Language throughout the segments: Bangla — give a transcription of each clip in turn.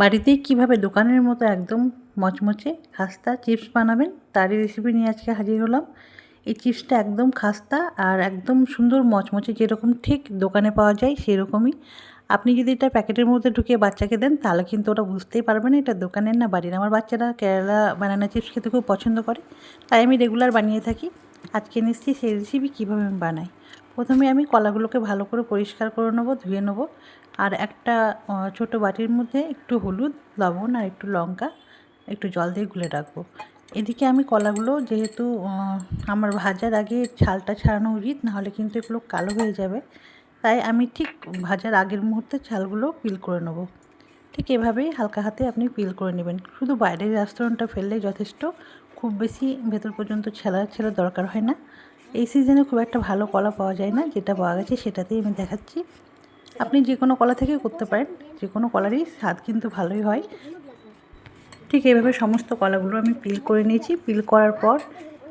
বাড়িতেই কীভাবে দোকানের মতো একদম মচমচে খাস্তা, চিপস বানাবেন, তারই রেসিপি নিয়ে আজকে হাজির হলাম। এই চিপসটা একদম খাস্তা আর একদম সুন্দর মচমচে যেরকম ঠিক দোকানে পাওয়া যায় সেরকমই। আপনি যদি এটা প্যাকেটের মধ্যে ঢুকিয়ে বাচ্চাকে দেন, তাহলে কিন্তু ওটা বুঝতেই পারবে না এটা দোকানের না বাড়ির। আমার বাচ্চারা কেরালা বানানা চিপস খেতে খুব পছন্দ করে, তাই আমি রেগুলার বানিয়ে থাকি। আজকে নিশ্চয়ই সেই রেসিপি কীভাবে আমি বানাই। প্রথমে আমি কলাগুলোকে ভালো করে পরিষ্কার করে নেব, ধুয়ে নেব। আর একটা ছোট বাটির মধ্যে একটু হলুদ, লবণ আর একটু লঙ্কা একটু জল দিয়ে গুলে রাখব। এদিকে আমি কলাগুলো যেহেতু আমার ভাজার আগে ছালটা ছাড়ানো উচিত, নাহলে কিন্তু এগুলো কালো হয়ে যাবে। তাই আমি ঠিক ভাজার আগের মুহূর্তে ছালগুলো পিল করে নেব। ঠিক এভাবেই হালকা হাতে আপনি পিল করে নেবেন। শুধু বাইরের রেস্টুরেন্টটা ফেললেই যথেষ্ট, খুব বেশি ভেতর পর্যন্ত ছেলা ছেলা দরকার হয় না। এই সিজনে খুব একটা ভালো কলা পাওয়া যায় না, যেটা পাওয়া গেছে সেটাতেই আমি দেখাচ্ছি। আপনি যে কোনো কলা থেকে করতে পারেন, যে কোনো কলারই স্বাদ কিন্তু ভালোই হয়। ঠিক এইভাবে সমস্ত কলাগুলো আমি পিল করে নিয়েছি। পিল করার পর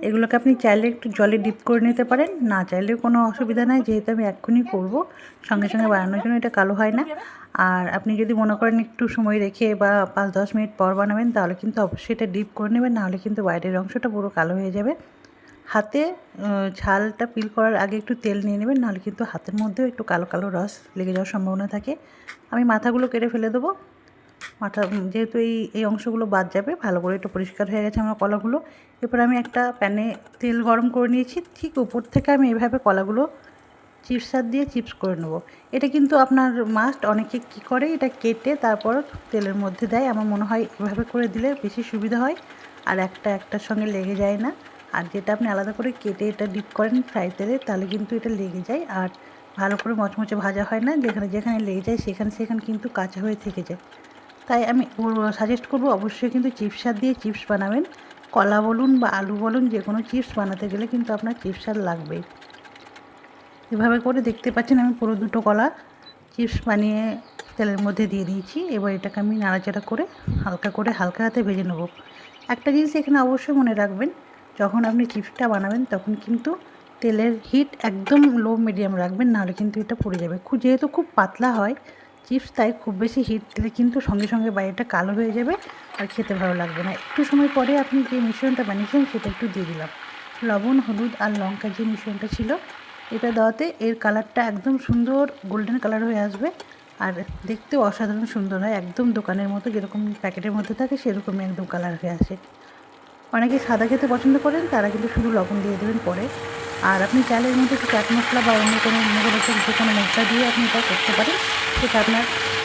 এগুলোকে আপনি চাইলে একটু জলে ডিপ করে নিতে পারেন। না চাইলেও কোনো অসুবিধা নাই, যেহেতু আমি এক্ষুনি করব, সঙ্গে সঙ্গে বানানোর জন্য এটা কালো হয় না। আর আপনি যদি মনে করেন একটু সময় রেখে বা পাঁচ দশ মিনিট পর বানাবেন, তাহলে কিন্তু অবশ্যই এটা ডিপ করে নেবেন, নাহলে কিন্তু বাইরের অংশটা পুরো কালো হয়ে যাবে। হাতে ঝালটা পিল করার আগে একটু তেল নিয়ে নেবেন, নাহলে কিন্তু হাতের মধ্যেও একটু কালো কালো রস লেগে যাওয়ার সম্ভাবনা থাকে। আমি মাথাগুলো কেটে ফেলে দেবো। মাথা যেহেতু এই এই অংশগুলো বাদ যাবে, ভালো করে একটু পরিষ্কার হয়ে গেছে আমার কলাগুলো। এরপর আমি একটা প্যানে তেল গরম করে নিয়েছি। ঠিক উপর থেকে আমি এভাবে কলাগুলো চিপসার দিয়ে চিপস করে নেব। এটা কিন্তু আপনার মাস্ট অনেকে কী করে, এটা কেটে তারপর তেলের মধ্যে দেয়। আমার মনে হয় এভাবে করে দিলে বেশি সুবিধা হয়। আর একটা একটার সঙ্গে লেগে যায় না। আর যেটা আপনি আলাদা করে কেটে এটা ডিপ করেন ফ্রাই তেলে, তাহলে কিন্তু এটা লেগে যায়। আর ভালো করে মচমচে ভাজা হয় না, যেখানে যেখানে লেগে যায় সেখানে সেখানে কিন্তু কাঁচা হয়ে থেকে যায়। তাই আমি সাজেস্ট করব অবশ্যই কিন্তু চিপস সার দিয়ে চিপস বানাবেন। কলা বলুন বা আলু বলুন যে কোনো চিপস বানাতে গেলে কিন্তু আপনার চিপস সার লাগবেই এভাবে করে দেখতে পাচ্ছেন আমি পুরো দুটো কলা চিপস বানিয়ে তেলের মধ্যে দিয়ে দিয়েছি। এবার এটাকে আমি নাড়াচাড়া করে হালকা করে হালকা হাতে ভেজে নেব। একটা জিনিস এখানে অবশ্যই মনে রাখবেন যখন আপনি চিপসটা বানাবেন, তখন কিন্তু তেলের হিট একদম লো মিডিয়াম রাখবেন, নাহলে কিন্তু এটা পড়ে যাবে। খুব যেহেতু খুব পাতলা হয় চিপস, তাই খুব বেশি হিট দিলে কিন্তু সঙ্গে সঙ্গে বাইরেটা কালো হয়ে যাবে আর খেতে ভালো লাগবে না। একটু সময় পরে আপনি যে মিশ্রণটা বানিয়েছেন, সেটা একটু দিয়ে দিলাম। লবণ, হলুদ আর লঙ্কা যে মিশ্রণটা ছিল, এটা দেওয়াতে এর কালারটা একদম সুন্দর গোল্ডেন কালার হয়ে আসবে। আর দেখতেও অসাধারণ সুন্দর হয়, একদম দোকানের মতো, যেরকম প্যাকেটের মধ্যে থাকে, সেরকমই একদম কালার হয়ে আসে। অনেকে সাদা খেতে পছন্দ করেন, তারা কিন্তু শুধু লবণ দিয়ে দেবেন পরে। আর আপনি চালের মধ্যে একটু চাট মশলা বা অন্য কোনো কোনো যে কোনো মশলা দিয়ে আপনি এটা করতে পারেন। সেটা আপনার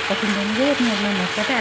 পছন্দ অনুযায়ী আপনি আপনার মশলাটা